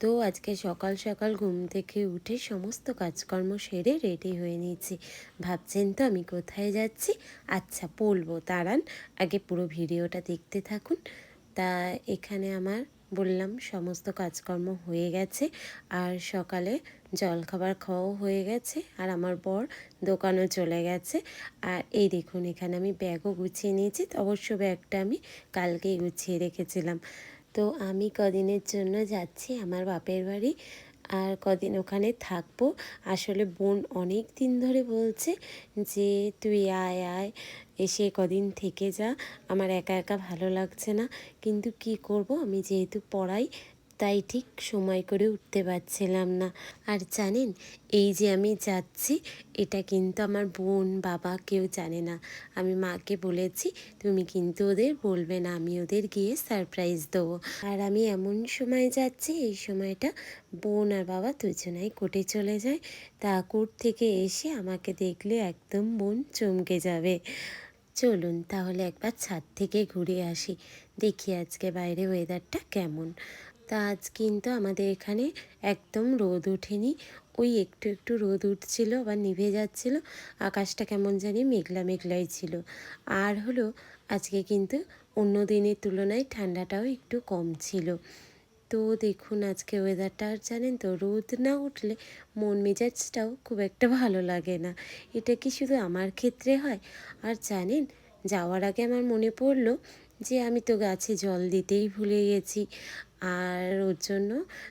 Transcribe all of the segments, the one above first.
তো আজকে সকাল সকাল ঘুম থেকে উঠে সমস্ত কাজকর্ম সেরে রেডি হয়ে নিয়েছি। ভাবছেন তো আমি কোথায় যাচ্ছি? আচ্ছা বলব। দাঁড়ান, আগে পুরো ভিডিওটা দেখতে থাকুন। তা এখানে আমার বললাম সমস্ত কাজকর্ম হয়ে গেছে, আর সকালে জলখাবার খাওয়াও হয়ে গেছে, আর আমার বর দোকানও চলে গেছে। আর এই দেখুন, এখানে আমি ব্যাগও গুছিয়ে নিয়েছি। অবশ্য ব্যাগটা আমি কালকেই গুছিয়ে রেখেছিলাম। তো আমি কদিনের জন্য যাচ্ছি আমার বাপের বাড়ি আর কদিন ওখানে থাকব। আসলে বোন অনেক দিন ধরে বলছে যে, তুই আয় আয়, এসে কদিন থেকে যা। আমার একা একা ভালো লাগছে না। কিন্তু কি করব? আমি যেহেতু পড়াই তাই ঠিক সময় করে উঠতে পারছিলাম না। আর জানেন, এই যে আমি যাচ্ছি, এটা কিন্তু আমার বোন, বাবা কেউ জানে না। আমি মাকে বলেছি, তুমি কিন্তু ওদের বলবে না, আমি ওদের গিয়ে সারপ্রাইজ দেবো। আর আমি এমন সময় যাচ্ছি, এই সময়টা বোন আর বাবা দুজনাই কোর্টে চলে যায়। তা কোর্ট থেকে এসে আমাকে দেখলে একদম বোন চমকে যাবে। চলুন তাহলে একবার ছাদ থেকে ঘুরে আসি। দেখি আজকে বাইরে ওয়েদারটা কেমন। তা আজ কিন্তু আমাদের এখানে একদম রোদ ওঠেনি। ওই একটু একটু রোদ উঠছিল আবার নিভে যাচ্ছিল, আকাশটা কেমন জানি মেঘলা মেঘলাই ছিল। আর হলো, আজকে কিন্তু অন্য দিনের তুলনায় ঠান্ডাটাও একটু কম ছিল। তো দেখুন আজকে ওয়েদারটা জানেন তো, রোদ না উঠলে মন মেজাজটাও খুব একটা ভালো লাগে না। এটা কি শুধু আমার ক্ষেত্রে হয়? আর জানেন, যাওয়ার আগে আমার মনে পড়ল যে আমি তো গাছে জল দিতেই ভুলে গেছি। আর ওর জন্য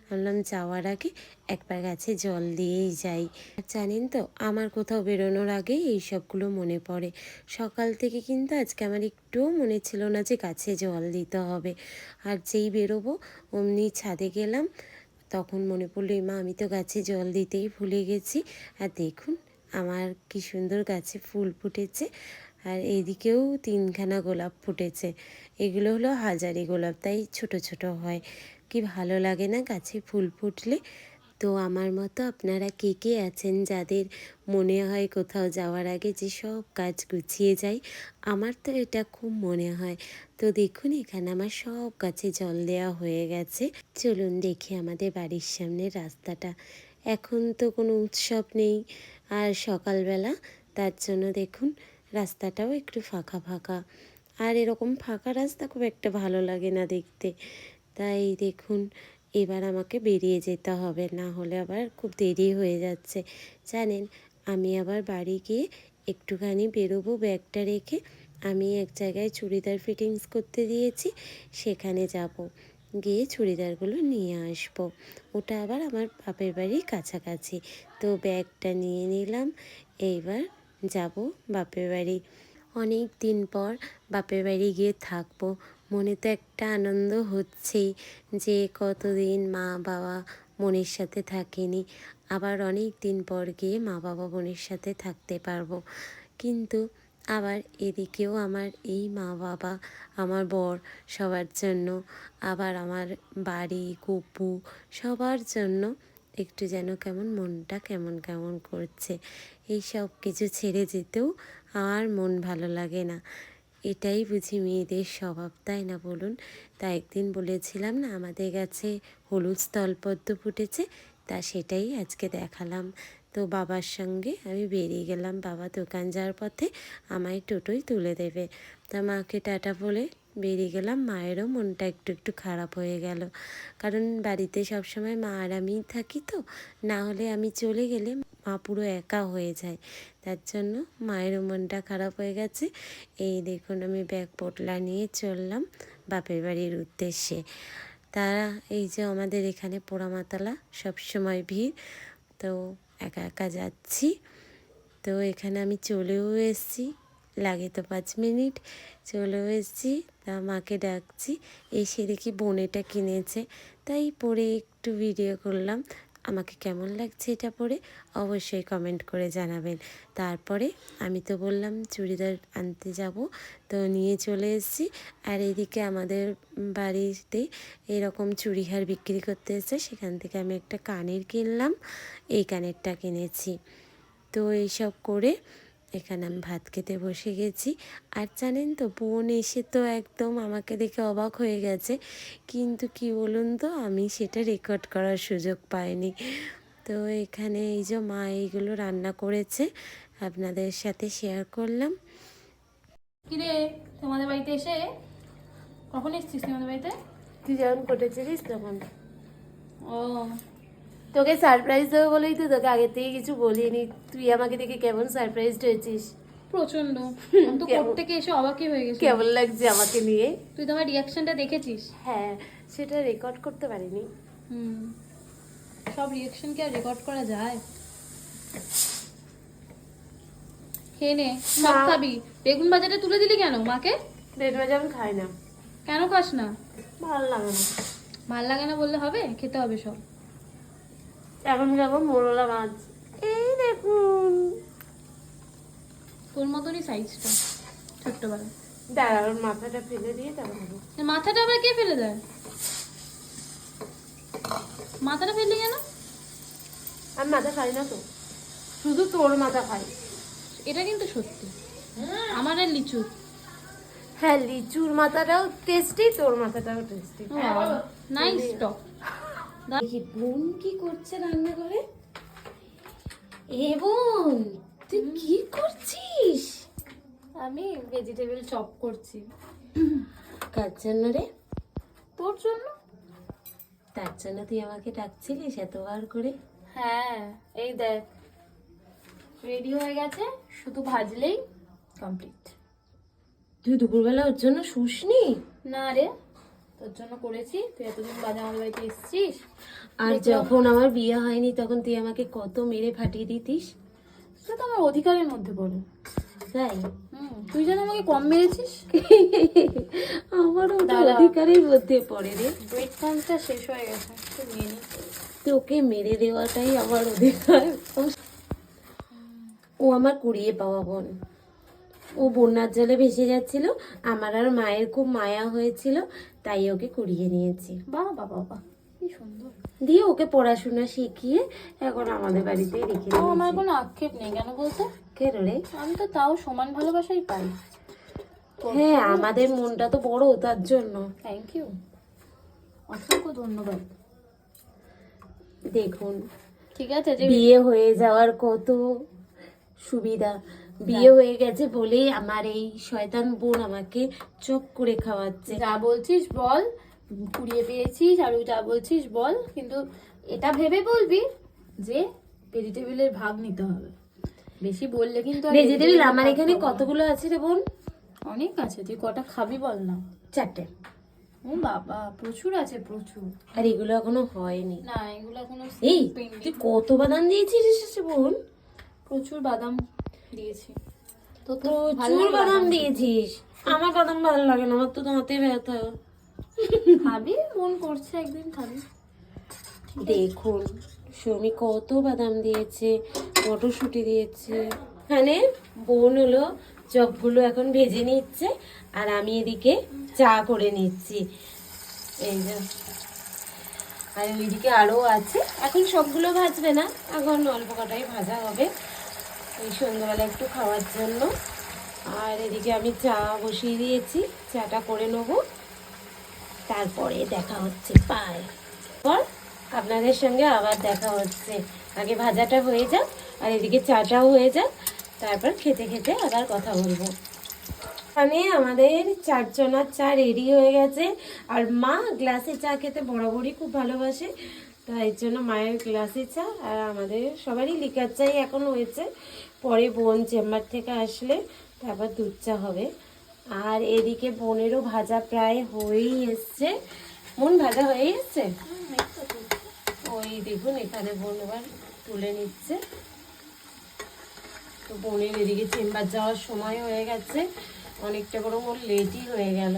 ভাবলাম যাওয়ার আগে একবার গাছে জল দিয়েই যাই। জানেন তো, আমার কোথাও বেরোনোর আগে এই সবগুলো মনে পড়ে। সকাল থেকে কিন্তু আজকে আমার একটুও মনে ছিল না যে গাছে জল দিতে হবে। আর যেই বেরোবো, অমনি ছাদে গেলাম, তখন মনে পড়ল মা, আমি তো গাছে জল দিতেই ভুলে গেছি। আর দেখুন, আমার কি সুন্দর গাছে ফুল ফুটেছে। আর এইদিকেও তিনখানা গোলাপ ফুটেছে। এগুলো হলো হাজারি গোলাপ, তাই ছোট ছোট হয়। কি ভালো লাগে না গাছে ফুল ফুটলে? তো আমার মতো আপনারা কে কে আছেন যাদের মনে হয় কোথাও যাওয়ার আগে যে সব কাজ গুছিয়ে যায় আমার তো এটা খুব মনে হয়। তো দেখুন, এখানে আমার সব গাছে জল দেওয়া হয়ে গেছে। চলুন দেখি আমাদের বাড়ির সামনে রাস্তাটা। এখন তো কোনো উৎসব নেই। আর সকালবেলা, তার জন্য দেখুন রাস্তাটাও একটু ফাঁকা ফাঁকা। আর এরকম ফাঁকা রাস্তা খুব একটা ভালো লাগে না দেখতে। তাই দেখুন, এবার আমাকে বেরিয়ে যেতে হবে, না হলে আবার খুব দেরি হয়ে যাচ্ছে। জানেন, আমি আবার বাড়ি গিয়ে একটুখানি বেরোবো ব্যাগটা রেখে। আমি এক জায়গায় চুড়িদার ফিটিংস করতে দিয়েছি, সেখানে যাব। গিয়ে চুড়িদারগুলো নিয়ে আসব। ওটা আবার আমার বাপের বাড়ির কাছাকাছি। তো ব্যাগটা নিয়ে নিলাম। এইবার যাব বাপের বাড়ি। অনেক দিন পর বাপের বাড়ি গিয়ে থাকব। মনে তো একটা আনন্দ হচ্ছেই যে কতদিন মা বাবা বোনের সাথে থাকিনি। আবার অনেক দিন পর গিয়ে মা বাবা বোনের সাথে থাকতে পারব। কিন্তু আবার এদিকেও আমার এই মা বাবা, আমার বর সবার জন্য, আবার আমার বাড়ি, কুপু সবার জন্য একটু যেন কেমন মনটা কেমন কেমন করছে। এই সব কিছু ছেড়ে যেতেও আর মন ভালো লাগে না। এটাই বুঝি মেয়েদের স্বভাব, তাই না বলুন? তা একদিন বলেছিলাম না, আমাদের কাছে হলুদ স্থলপদ্ম ফুটেছে, তা সেটাই আজকে দেখালাম। তো বাবার সঙ্গে আমি বেরিয়ে গেলাম, বাবা দোকান যাওয়ার পথে আমায় টোটোই তুলে দেবে। তা মাকে টাটা বলে বেরিয়ে গেলাম, মায়েরও মনটা একটু একটু খারাপ হয়ে গেল। কারণ বাড়িতে সবসময় মা আর আমিই থাকি তো, না হলে আমি চলে গেলে মা পুরো একা হয়ে যায়। তার জন্য মায়েরও মনটা খারাপ হয়ে গেছে। এই দেখুন আমি ব্যাগ পোটলা নিয়ে চললাম বাপের বাড়ির উদ্দেশ্যে। তারা, এই যে আমাদের এখানে পোড়ামাতলা, সবসময় ভিড়। তো একা একা যাচ্ছি। তো এখানে আমি চলেও এসেছি, লাগে তো পাঁচ মিনিট, চলেও এসেছি। মাকে ডাকছি। এসে দেখি বোনেটা কিনেছে। তাই পরে একটু ভিডিও করলাম। আমাকে কেমন লাগছে এটা পরে? অবশ্যই কমেন্ট করে জানাবেন। তারপরে আমি তো বললাম, চুড়িদার আনতে যাব। তো নিয়ে চলে এসেছি। আর এদিকে আমাদের বাড়িতে এরকম চুড়িহার বিক্রি করতে এসেছে। সেখান থেকে আমি একটা কানের কিনলাম। এই কানেরটা কিনেছি। তো এইসব করে এখানে আমি ভাত খেতে বসে গেছি। আর জানেন তো বোন এসে তো একদম আমাকে দেখে অবাক হয়ে গেছে। কিন্তু কি বলুন তো আমি সেটা রেকর্ড করার সুযোগ পাইনি। তো এখানে এই যে মা এইগুলো রান্না করেছে আপনাদের সাথে শেয়ার করলাম। কিরে তোমাদের বাড়িতে এসে? কখন এসেছিস তোমাদের বাড়িতে? তুই যখন কটেছিলিস তখন ও তোকে সারপ্রাইজ দেবো বলেই তো তোকে আগে থেকে কিছু বলিনি। তুই আমাকে দেখে কেমন সারপ্রাইজড হয়েছিস? প্রচণ্ড তো কোর্ট থেকে এসে অবাকই হয়ে গেছি কেমন লাগছে আমাকে নিয়ে? তুই তো আমার রিয়াকশনটা দেখেছিস? হ্যাঁ সেটা রেকর্ড করতে পারিনি। হুম সব রিয়াকশন কি আর রেকর্ড করা যায়? খেয়ে নে সব খাবি। বেগুন বাজারে তুলে দিলি কেন মাকে? বেড ভাজা আমি খাই না। কেন খাস না? ভালো লাগে না। ভালো লাগে না বললে হবে? খেতে হবে সব। এখন যাব মোরলা মাছ। এই দেখুন। তোর মতনই সাইজটা ছোট্টবেলা। দাঁড়া ওর মাথাটা ফেলে দিয়ে তারপর মাথাটা আবার কে ফেলে দেয়? মাথাটা ফেললি কেন? আমি মাথা খাই না তো। শুধু তোর মাথা খাই এটা কিন্তু সত্যি। আমার আর লিচু হ্যাঁ লিচুর মাথাটাও টেস্টি তোর মাথাটাও টেস্টি নাইস টক দেখি বোন কি করছে রান্না করে এ বোন তুই কি করছিস? আমি ভেজিটেবল চপ করছি। কার জন্য রে? তোর জন্য? তার জন্য তুই আমাকে ডাকছিলিস এতবার করে? হ্যাঁ এই দেখ। রেডি হয়ে গেছে শুধু ভাজলেই কমপ্লিট তুই দুপুরবেলা ওর জন্য শুসনি? না রে। তোর জন্য করেছি। তুই এতদিন বাদে আমাদের বাড়িতে এসেছিস? আর যখন আমার বিয়ে হয়নি তখন তুই আমাকে কত মেরে ফাটিয়ে দিতিস। সেটা তো আমার অধিকারের মধ্যে পড়ে। তাই? তুই যেন আমাকে কম মেরেছিস। আমারও অধিকারের মধ্যে পড়ে রে। ব্রেড ক্রামসটা শেষ হয়ে গেছে তুই নিয়ে তোকে মেরে দেওয়াটাই আমার অধিকার। ও আমার কুড়িয়ে পাওয়া বোন। ও বন্যার জলে ভেসে যাচ্ছিল। আমার আর মায়ের খুব মায়া হয়েছিল তাই ওকে কুড়িয়ে নিয়েছি। বাহ কি সুন্দর। দিয়ে ওকে পড়াশোনা শিখিয়ে এখন আমাদের বাড়িতেই রেখে তাও আমার কোনো আক্ষেপ নেই কেন বলতো? কেন রে আমি তো তাও সমান ভালোবাসাই পাই। হ্যাঁ আমাদের মনটা তো বড় তার জন্য। থ্যাংক ইউ অসংখ্য ধন্যবাদ। দেখুন ঠিক আছে যে বিয়ে হয়ে যাওয়ার কত সুবিধা। বিয়ে হয়ে গেছে বলেই আমার এই শয়তান বোন আমাকে চোখ করে খাওয়াচ্ছে। যা বলছিস বল কুড়িয়ে পেয়েছিস আর যা বলছিস বল কিন্তু এটা ভেবে বলবি যে ভেজিটেবিলের ভাগ নিতে হবে। বেশি বললে কিন্তু ভেজিটেবল আমার এখানে কতগুলো আছে রে বোন? অনেক আছে তুই কটা খাবি বল না। চারটে। ও বাবা প্রচুর আছে প্রচুর। আর এগুলো এখনও হয়নি। না এগুলো এখনও এই। তুই কত বাদাম দিয়েছিস বোন? প্রচুর বাদাম। দিয়েছি। তো তো লাগে বাদাম দিয়েছিস। আমার বাদাম ভালো লাগে না আমার তো দাঁতে ব্যথা। খাবি মন করছে একদিন খাবি। দেখুন সৌমি কত বাদাম দিয়েছে মটরশুঁটি দিয়েছে। এখানে বোন হলো চপগুলো এখন ভেজে নিচ্ছে আর আমি এদিকে চা করে নিচ্ছি। এই যে। আর ওইদিকে আরও আছে। এখন সবগুলো ভাজবে না এখন অল্প কটাই ভাজা হবে। এই সন্ধ্যাবেলা একটু খাওয়ার জন্য। আর এদিকে আমি চা বসিয়ে দিয়েছি, চাটা করে নেব। তারপরে দেখা হচ্ছে পায়। পর আপনাদের সঙ্গে আবার দেখা হচ্ছে। আগে ভাজাটা হয়ে যাক, আর এদিকে চাটাও হয়ে যাক। তারপর খেতে খেতে আবার কথা বলব। এখানে আমাদের চারজনার চা রেডি হয়ে গেছে। আর মা গ্লাসে চা খেতে বরাবরই খুব ভালোবাসে। তাই জন্য মায়ের গ্লাসে চা আর আমাদের সবারই লিকার চাই এখন হয়েছে। পরে বোন চেম্বার থেকে আসলে তারপর দুধ চা হবে। আর এদিকে বোনেরও ভাজা প্রায় হয়েই এসছে। মন ভাজা হয়ে এসছে? ওই দেখুন, এখানে বোন এবার তুলে নিচ্ছে। তো বোনের এদিকে চেম্বার যাওয়ার সময় হয়ে গেছে। অনেকটা বড় ওর লেটই হয়ে গেল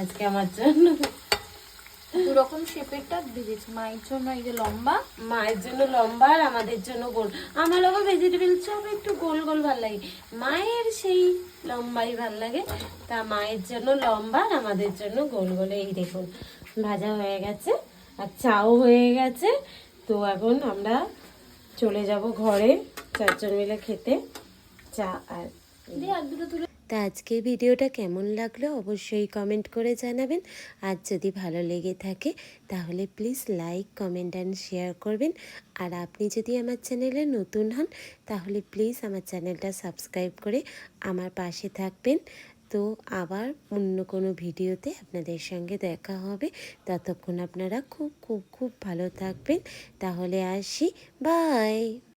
আজকে আমার জন্য। দু রকম শেপেরটা ভেজেছি মায়ের জন্য এই যে লম্বা। মায়ের জন্য লম্বা আর আমাদের জন্য গোল। আমার আবার ভেজিটেবল চপ একটু গোল গোল ভালো লাগে। মায়ের সেই লম্বাই ভালো লাগে। তা মায়ের জন্য লম্বা আর আমাদের জন্য গোল গোল। এই দেখুন ভাজা হয়ে গেছে আর চাও হয়ে গেছে। তো এখন আমরা চলে যাব ঘরে। চারজন মিলে খেতে। চা আর দিয়ে আর দুটো তুলে তা আজকের ভিডিওটা কেমন লাগল অবশ্যই কমেন্ট করে জানাবেন। আর যদি ভালো লেগে থাকে, তাহলে please like, comment and share করবেন। আর আপনি যদি আমার চ্যানেলে নতুন হন, তাহলে প্লিজ আমার চ্যানেলটা সাবস্ক্রাইব করে আমার পাশে থাকবেন। তো আবার অন্য কোনো ভিডিওতে আপনাদের সঙ্গে দেখা হবে। ততক্ষণ আপনারা খুব খুব খুব ভালো থাকবেন। তাহলে আসি। বাই!